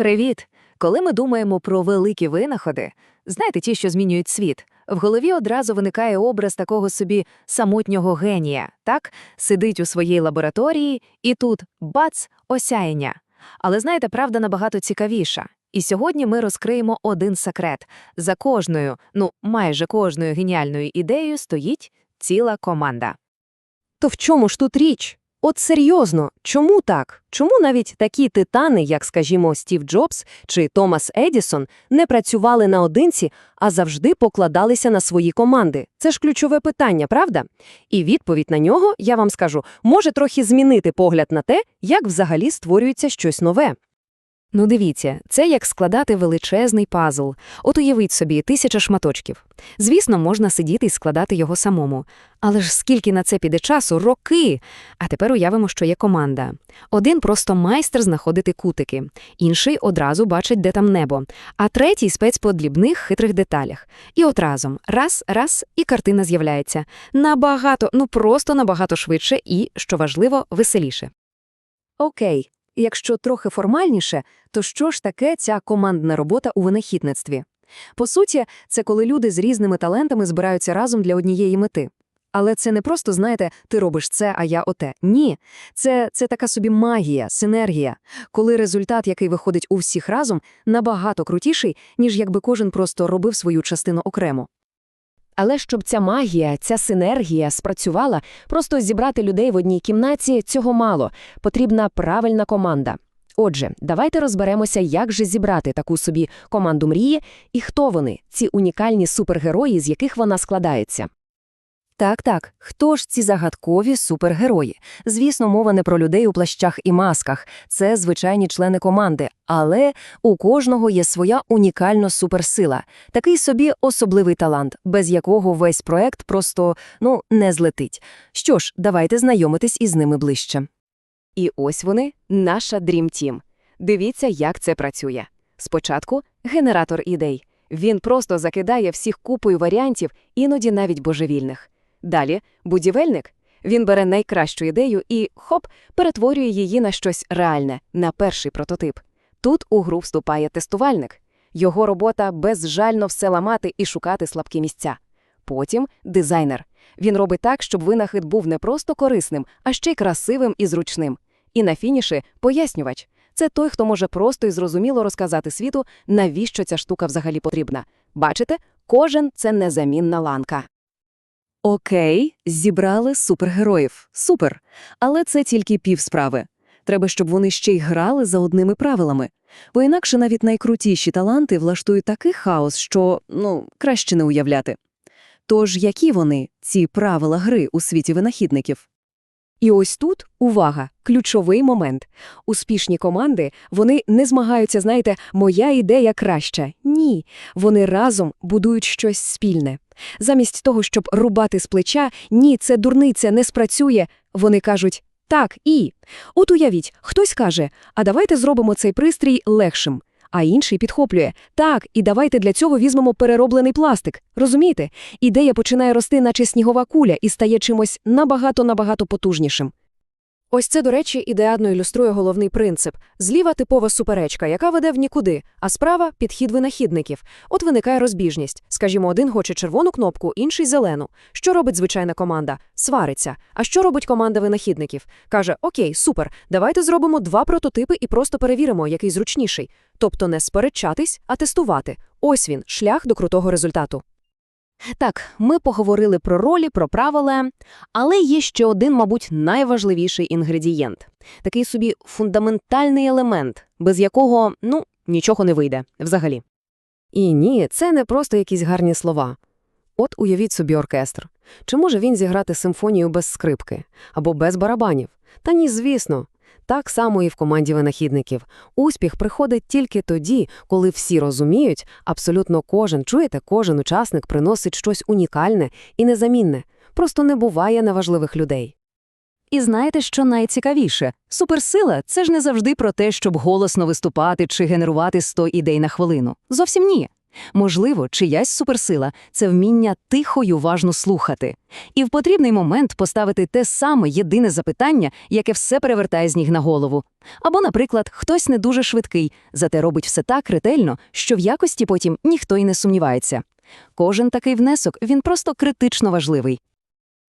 Привіт! Коли ми думаємо про великі винаходи, знаєте, ті, що змінюють світ, в голові одразу виникає образ такого собі самотнього генія, так? Сидить у своїй лабораторії, і тут бац, осяяння. Але знаєте, правда набагато цікавіша. І сьогодні ми розкриємо один секрет. За кожною, ну майже кожною геніальною ідеєю стоїть ціла команда. То в чому ж тут річ? От серйозно, чому так? Чому навіть такі титани, як, скажімо, Стів Джобс чи Томас Едісон, не працювали наодинці, а завжди покладалися на свої команди? Це ж ключове питання, правда? І відповідь на нього, я вам скажу, може трохи змінити погляд на те, як взагалі створюється щось нове. Ну дивіться, це як складати величезний пазл. От уявіть собі, тисяча шматочків. Звісно, можна сидіти і складати його самому. Але ж скільки на це піде часу? Роки! А тепер уявимо, що є команда. Один просто майстер знаходити кутики, інший одразу бачить, де там небо, а третій спец по дрібних хитрих деталях. І от разом раз, раз, і картина з'являється. Набагато, ну просто набагато швидше і, що важливо, веселіше. Окей, якщо трохи формальніше, то що ж таке ця командна робота у винахідництві? По суті, це коли люди з різними талентами збираються разом для однієї мети. Але це не просто, знаєте, ти робиш це, а я оте. Ні, це, це така собі магія, синергія, коли результат, який виходить у всіх разом, набагато крутіший, ніж якби кожен просто робив свою частину окремо. Але щоб ця магія, ця синергія спрацювала, просто зібрати людей в одній кімнаті цього мало. Потрібна правильна команда. Отже, давайте розберемося, як же зібрати таку собі команду мрії і хто вони, ці унікальні супергерої, з яких вона складається. Так, так, хто ж ці загадкові супергерої? Звісно, мова не про людей у плащах і масках, це звичайні члени команди, але у кожного є своя унікальна суперсила, такий собі особливий талант, без якого весь проект просто ну не злетить. Що ж, давайте знайомитись із ними ближче. І ось вони, наша Dream Team. Дивіться, як це працює. Спочатку генератор ідей. Він просто закидає всіх купою варіантів, іноді навіть божевільних. Далі будівельник. Він бере найкращу ідею і, хоп, перетворює її на щось реальне, на перший прототип. Тут у гру вступає тестувальник. Його робота безжально все ламати і шукати слабкі місця. Потім дизайнер. Він робить так, щоб винахід був не просто корисним, а ще й красивим і зручним. І на фініші пояснювач. Це той, хто може просто і зрозуміло розказати світу, навіщо ця штука взагалі потрібна. Бачите, кожен це незамінна ланка. Окей, зібрали супергероїв. Супер. Але це тільки півсправи. Треба, щоб вони ще й грали за одними правилами. Бо інакше навіть найкрутіші таланти влаштують такий хаос, що, ну, краще не уявляти. Тож які вони, ці правила гри у світі винахідників? І ось тут, увага, ключовий момент. Успішні команди, вони не змагаються, знаєте, моя ідея краща. Ні, вони разом будують щось спільне. Замість того, щоб рубати з плеча, ні, це дурниця, не спрацює, вони кажуть так, і. От уявіть, хтось каже, а давайте зробимо цей пристрій легшим. А інший підхоплює так, і давайте для цього візьмемо перероблений пластик. Розумієте? Ідея починає рости, наче снігова куля, і стає чимось набагато-набагато потужнішим. Ось це, до речі, ідеально ілюструє головний принцип. Зліва типова суперечка, яка веде в нікуди, а справа підхід винахідників. От виникає розбіжність. Скажімо, один хоче червону кнопку, інший зелену. Що робить звичайна команда? Свариться. А що робить команда винахідників? Каже: Окей, супер, давайте зробимо два прототипи і просто перевіримо, який зручніший. Тобто не сперечатись, а тестувати. Ось він, шлях до крутого результату. Так, ми поговорили про ролі, про правила, але є ще один, мабуть, найважливіший інгредієнт такий собі фундаментальний елемент, без якого, ну, нічого не вийде взагалі. І ні, це не просто якісь гарні слова. От уявіть собі оркестр. Чи може він зіграти симфонію без скрипки або без барабанів? Та ні, звісно. Так само і в команді винахідників. Успіх приходить тільки тоді, коли всі розуміють, абсолютно кожен, чуєте, кожен учасник приносить щось унікальне і незамінне. Просто не буває неважливих людей. І знаєте, що найцікавіше? Суперсила це ж не завжди про те, щоб голосно виступати чи генерувати 100 ідей на хвилину. Зовсім ні. Можливо, чиясь суперсила – це вміння тихо й уважно слухати. І в потрібний момент поставити те саме єдине запитання, яке все перевертає з ніг на голову. Або, наприклад, хтось не дуже швидкий, зате робить все так ретельно, що в якості потім ніхто й не сумнівається. Кожен такий внесок, він просто критично важливий.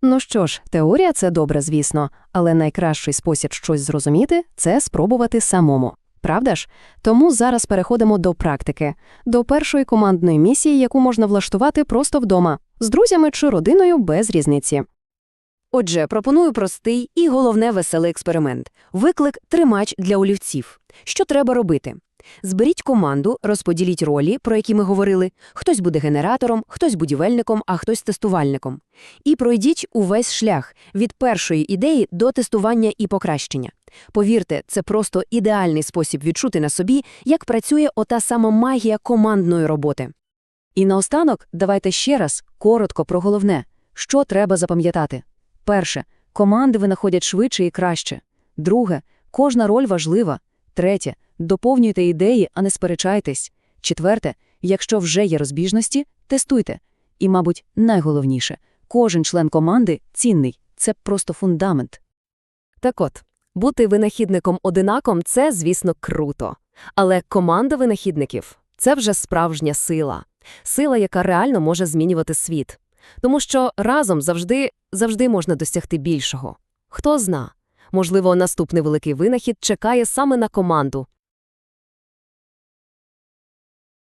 Ну що ж, теорія це добре, звісно, але найкращий спосіб щось зрозуміти це спробувати самому. Правда ж? Тому зараз переходимо до практики, до першої командної місії, яку можна влаштувати просто вдома, з друзями чи родиною без різниці. Отже, пропоную простий і, головне, веселий експеримент. Виклик «Тримач для олівців». Що треба робити? Зберіть команду, розподіліть ролі, про які ми говорили. Хтось буде генератором, хтось будівельником, а хтось тестувальником. І пройдіть увесь шлях від першої ідеї до тестування і покращення. Повірте, це просто ідеальний спосіб відчути на собі, як працює ота сама магія командної роботи. І наостанок давайте ще раз коротко про головне, що треба запам'ятати. Перше, команди винаходять швидше і краще. Друге, кожна роль важлива. Третє, доповнюйте ідеї, а не сперечайтесь. Четверте, якщо вже є розбіжності, тестуйте. І, мабуть, найголовніше, кожен член команди цінний. Це просто фундамент. Так от, бути винахідником-одинаком – це, звісно, круто. Але команда винахідників – це вже справжня сила. Сила, яка реально може змінювати світ. Тому що разом завжди, завжди можна досягти більшого. Хто зна, можливо, наступний великий винахід чекає саме на команду,